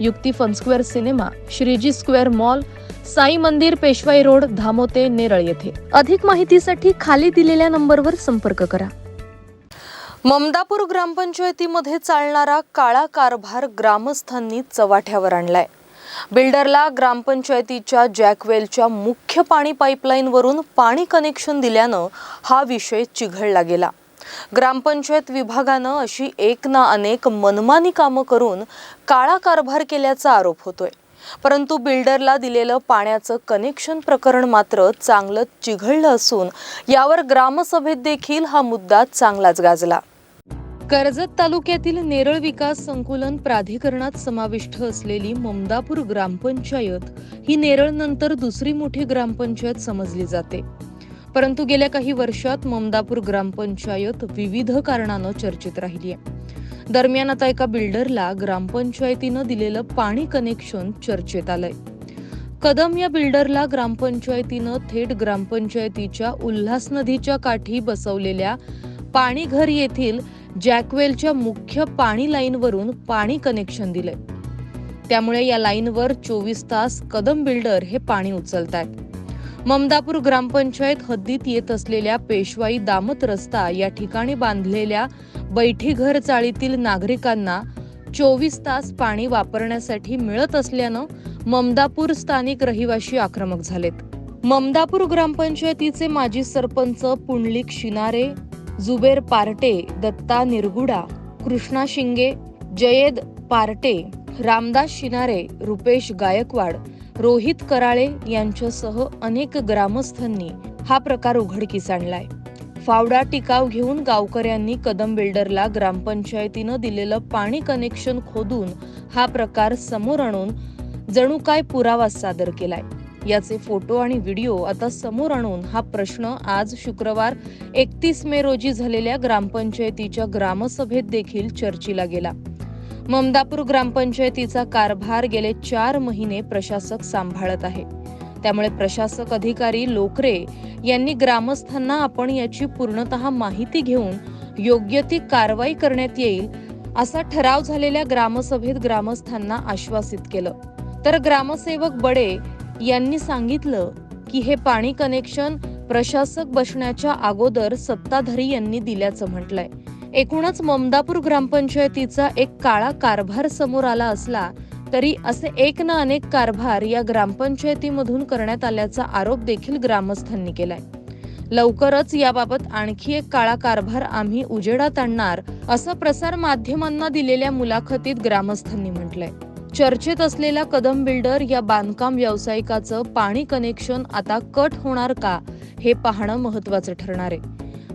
युक्ती fun square cinema Shreeji square mall Sai मंदिर Peshwai road धामोते Neral येथे. अधिक माहितीसाठी खाली दिलेल्या नंबरवर संपर्क करा. ममदापूर ग्रामपंचायतीमध्ये चालणारा काळा कारभार ग्रामस्थांनी चव्हाट्यावर आणलाय. बिल्डरला ग्रामपंचायतीच्या जॅकवेलच्या मुख्य पाणी पाईपलाईनवरून पाणी कनेक्शन दिल्यानं हा विषय चिघळला गेला. ग्रामपंचायत विभागानं अशी एक ना अनेक मनमानी कामं करून काळा कारभार केल्याचा आरोप होतोय. परंतु बिल्डरला दिलेलं पाण्याचं कनेक्शन प्रकरण मात्र चांगलं चिघळलं असून यावर ग्रामसभेत देखील हा मुद्दा चांगलाच गाजला. कर्जत तालुक्यातील नेरळ विकास संकुलन प्राधिकरणात समाविष्ट असलेली ममदापूर ग्रामपंचायत ही नेरळ नंतर दुसरी मोठी ग्रामपंचायत समजली जाते. परंतु गेल्या काही वर्षात ममदापूर ग्रामपंचायत विविध कारणानं चर्चेत राहिली आहे दरम्यान आता एका बिल्डरला ग्रामपंचायतीनं दिलेलं पाणी कनेक्शन चर्चेत आलंय. कदम या बिल्डरला ग्रामपंचायतीनं थेट ग्रामपंचायतीच्या उल्हास नदीच्या काठी बसवलेल्या पाणीघर येथील जॅकवेलच्या मुख्य पाणी लाईनवरून पाणी कनेक्शन दिलंय. त्यामुळे या लाईनवर चोवीस तास कदम बिल्डर हे पाणी उचलतायत. ममदापूर ग्रामपंचायत हद्दीत येत असलेल्या पेशवाई दामत रस्ता या ठिकाणी बांधलेल्या बैठीघर चाळीतील नागरिकांना चोवीस तास पाणी वापरण्यासाठी मिळत असल्यानं ममदापूर स्थानिक रहिवाशी आक्रमक झालेत. ममदापूर ग्रामपंचायतीचे माजी सरपंच पुंडलिक शिनारे जुबेर पार्टे दत्ता निरगुडा कृष्णा शिंगे जयेद पार्टे रामदास शिनारे रुपेश गायकवाड रोहित कराळे यांच्यासह अनेक ग्रामस्थांनी हा प्रकार उघडकीस आणलाय. फावडा टिकाव घेऊन गावकऱ्यांनी कदम बिल्डरला ग्रामपंचायतीनं दिलेलं पाणी कनेक्शन खोदून हा प्रकार समोर आणून जणू काय पुरावा सादर केलाय. याचे फोटो आणि व्हिडिओ आता समोर आणून हा प्रश्न आज शुक्रवार एकतीस मे रोजी झालेल्या ग्रामपंचायतीच्या ग्रामसभेत देखील चर्चीला गेला. ममदापूर ग्रामपंचायतीचा कारभार गेले चार महिने प्रशासक सांभाळत आहे. त्यामुळे प्रशासक अधिकारी लोकरे यांनी ग्रामस्थांना आपण याची पूर्णतः माहिती घेऊन योग्य ती कारवाई करण्यात येईल असा ठराव झालेल्या ग्रामसभेत ग्रामस्थांना आश्वासित केलं. तर ग्रामसेवक बडे यांनी सांगितलं की हे पाणी कनेक्शन प्रशासक बसण्याच्या अगोदर सत्ताधारी यांनी दिल्याचं म्हटलंय. एकूणच ममदापूर ग्रामपंचायतीचा एक काळा कारभार समोर आला असला तरी असे एक ना अनेक कारभार या ग्रामपंचायतीमधून करण्यात आल्याचा आरोप देखील ग्रामस्थांनी केलाय. लवकरच याबाबत आणखी एक काळा कारभार आम्ही उजेडात आणणार असं प्रसार माध्यमांना दिलेल्या मुलाखतीत ग्रामस्थांनी म्हटलंय. चर्चेत असलेला कदम बिल्डर या बांधकाम व्यावसायिकाचं पाणी कनेक्शन आता कट होणार का हे पाहणं महत्वाचं ठरणार आहे.